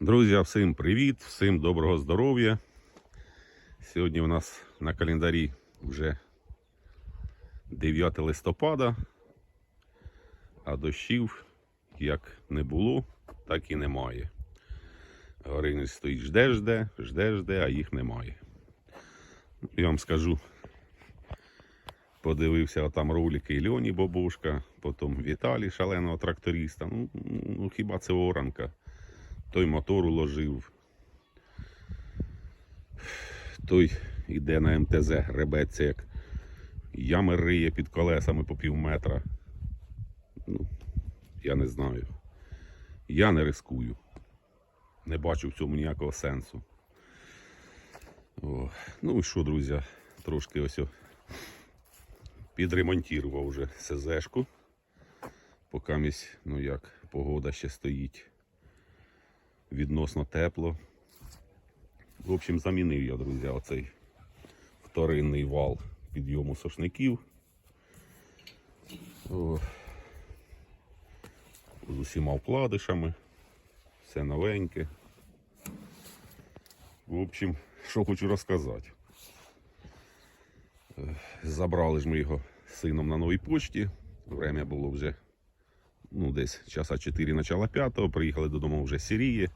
Друзі, всім привіт, всім доброго здоров'я. Сьогодні у нас на календарі вже 9 листопада, а дощів як не було, так і немає. Горинець стоїть жде, жде, жде, жде, а їх немає. Я вам скажу, подивився там ролики Льоні Бобушка, потім Віталій, шаленого тракториста. Ну, ну хіба це оранка? Той мотор уложив, той іде на МТЗ, гребеться, як ями риє під колесами по пів метра. Ну, я не знаю. Я не рискую. Не бачу в цьому ніякого сенсу. О, ну і що, друзі, трошки ось підремонтував вже СЗшку. Поки місь, ну як, погода ще стоїть відносно тепло. В общем, замінив я, друзі, оцей вторинний вал підйому сошників. О, з усіма вкладишами. Все новеньке. В общем, що хочу розказати. Е, Забрали ж ми його сином на новій почті. Время було вже ну, десь часа 4 начала 5 приїхали додому вже сіріє.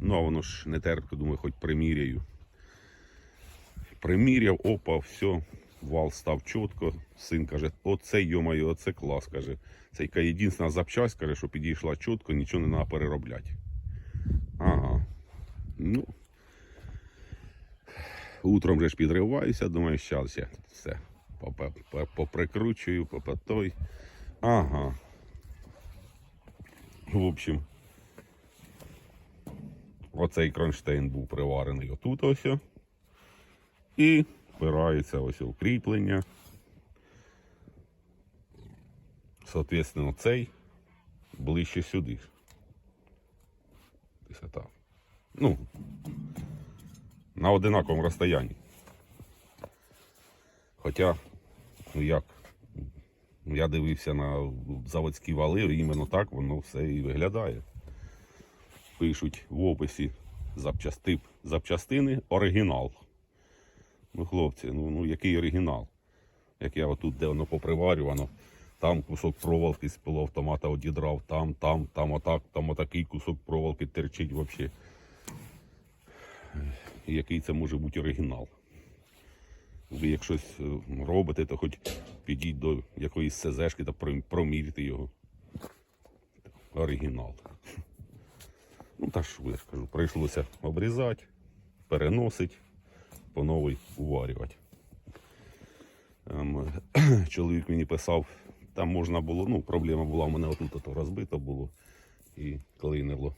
Ну, а воно ж не терпко, думаю, хоч приміряю. Приміряв, опа, все, вал став чітко. Син каже, оце йомаю, оце клас. каже. Це яка єдина запчасть, каже, що підійшла чітко, нічого не треба переробляти. Ага. Ну. Утром вже ж підриваюся, думаю, щас я все поприкручую, попотой. Ага. В общем, оцей кронштейн був приварений отут ось. І впирається ось у кріплення. Соответственно, цей ближче сюди. Висота. Ну, на одинаковому розстоянні. Хоча, ну як, я дивився на заводські вали, іменно так воно все і виглядає. Пишуть в описі запчасти, запчастини оригінал. Ну, хлопці, ну, ну який оригінал? Як я отут, де воно поприварювано, там кусок проволоки з полуавтомата одідрав, там, там, там отак, там отакий кусок проволоки терчить взагалі. Який це може бути оригінал? Ви як щось е, робите, то хоч підіть до якоїсь СЗшки та пром- промірте його. Оригінал. Ну та що я ж кажу, прийшлося обрізати, переносити, по новій уварювати. Ем, чоловік мені писав, там можна було, ну, проблема була, у мене отут то розбито було і клинило.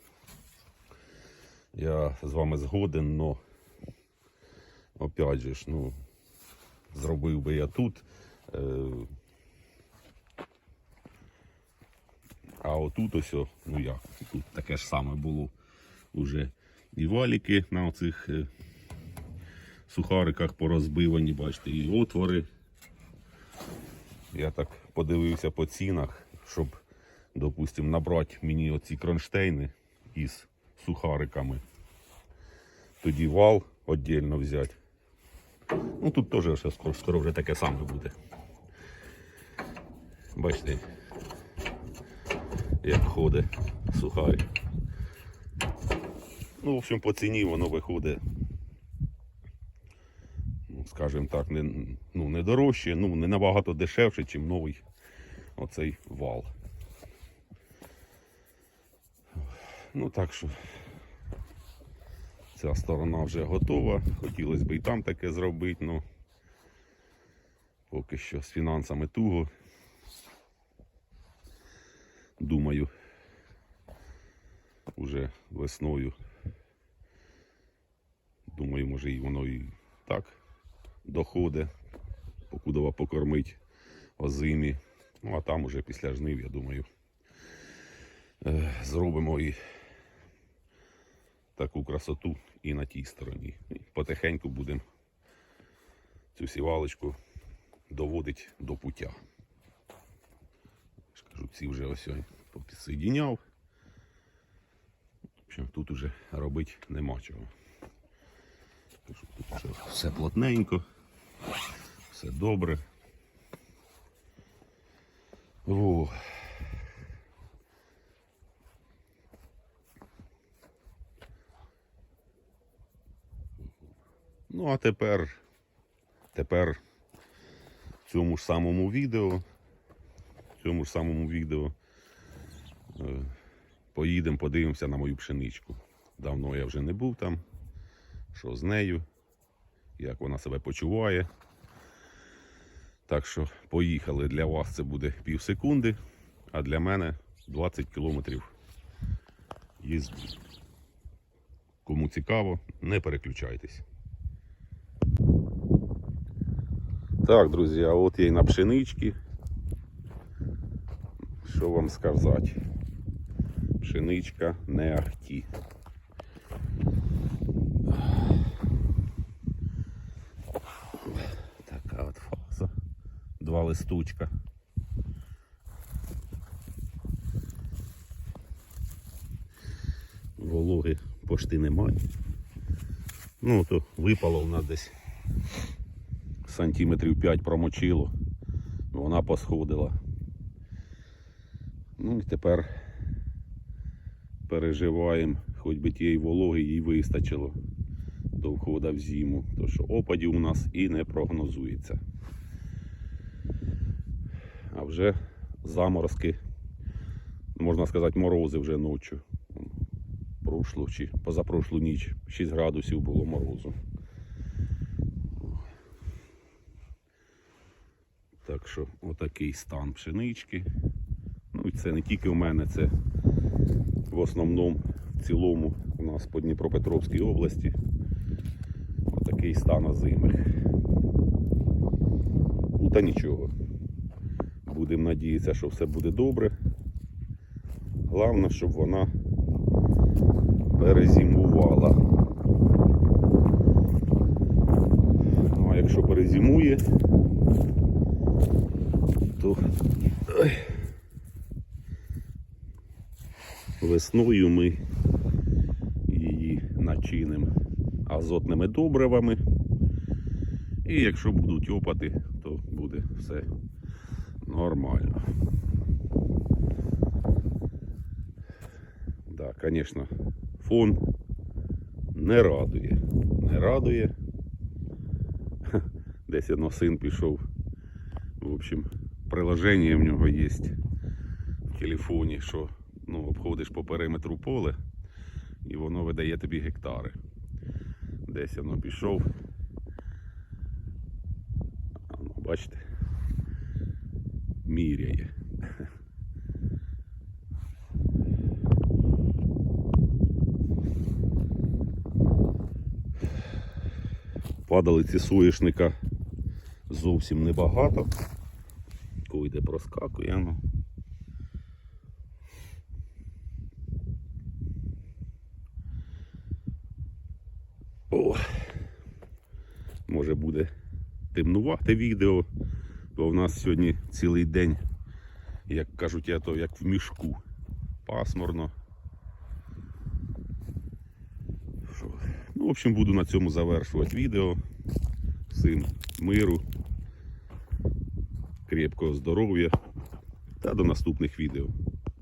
Я з вами згоден, но опять же ну, зробив би я тут. Е, а отут ось, ну як, тут таке ж саме було уже і валіки на оцих е, сухариках порозбивані, бачите, і отвори. Я так подивився по цінах, щоб, допустим, набрати мені оці кронштейни із сухариками. Тоді вал віддільно взяти. Ну тут теж скоро, скоро вже таке саме буде. Бачите, як ходить сухарик. Ну, в общем, по ціні воно виходить, ну, скажімо так, не, ну, не дорожче, ну, не набагато дешевше, ніж новий оцей вал. Ну так що ця сторона вже готова. Хотілося б і там таке зробити, але поки що з фінансами туго. Думаю, уже весною. Думаю, може і воно і так доходить, покудова покормить озимі. Ну а там уже після жнив, я думаю, е, зробимо і таку красоту і на тій стороні. І потихеньку будемо цю сівалочку доводити до пуття. Я ж Кажу, ці вже ось попідсоєдіняв. общем, тут уже робити нема чого. Тут вже все плотненько, все добре. О. Ну, а тепер, тепер в цьому ж самому відео, в цьому ж самому відео е, поїдемо, подивимося на мою пшеничку. Давно я вже не був там. Що з нею, як вона себе почуває. Так що поїхали. Для вас це буде пів секунди, а для мене 20 кілометрів їзди. Кому цікаво, не переключайтесь. Так, друзі, а от я і на пшеничці. Що вам сказати? Пшеничка не ахті. Така от фаза. Два листочка. Вологи пошти немає. Ну, то випало в нас десь сантиметрів 5 промочило. Вона посходила. Ну і тепер переживаємо, хоч би тієї вологи їй вистачило до входу в зиму. То що опадів у нас і не прогнозується. А вже заморозки, можна сказати, морози вже ночі. Прошлу чи позапрошлу ніч 6 градусів було морозу. Так що отакий стан пшенички. Ну це не тільки у мене, це в основному в цілому у нас по Дніпропетровській області. Отакий стан озимих. Ну та нічого. Будемо надіятися, що все буде добре. Головне, щоб вона перезимувала. Ну а якщо перезимує, то ой, весною ми її начинимо азотними добривами. І якщо будуть опати, то буде все нормально. Да, звісно, фон не радує. Не радує. Десь одно син пішов. В общем, приложення в нього є в телефоні, що ну, обходиш по периметру поле і воно видає тобі гектари. Десь воно пішов. А, ну, бачите, міряє. Падалиці соєшника зовсім небагато. Койде проскакує. Ну. О, може буде темнувати відео, бо в нас сьогодні цілий день, як кажуть, я то як в мішку. Пасмурно. Ну, в общем, буду на цьому завершувати відео. Всім миру, крепкого здоров'я та до наступних відео.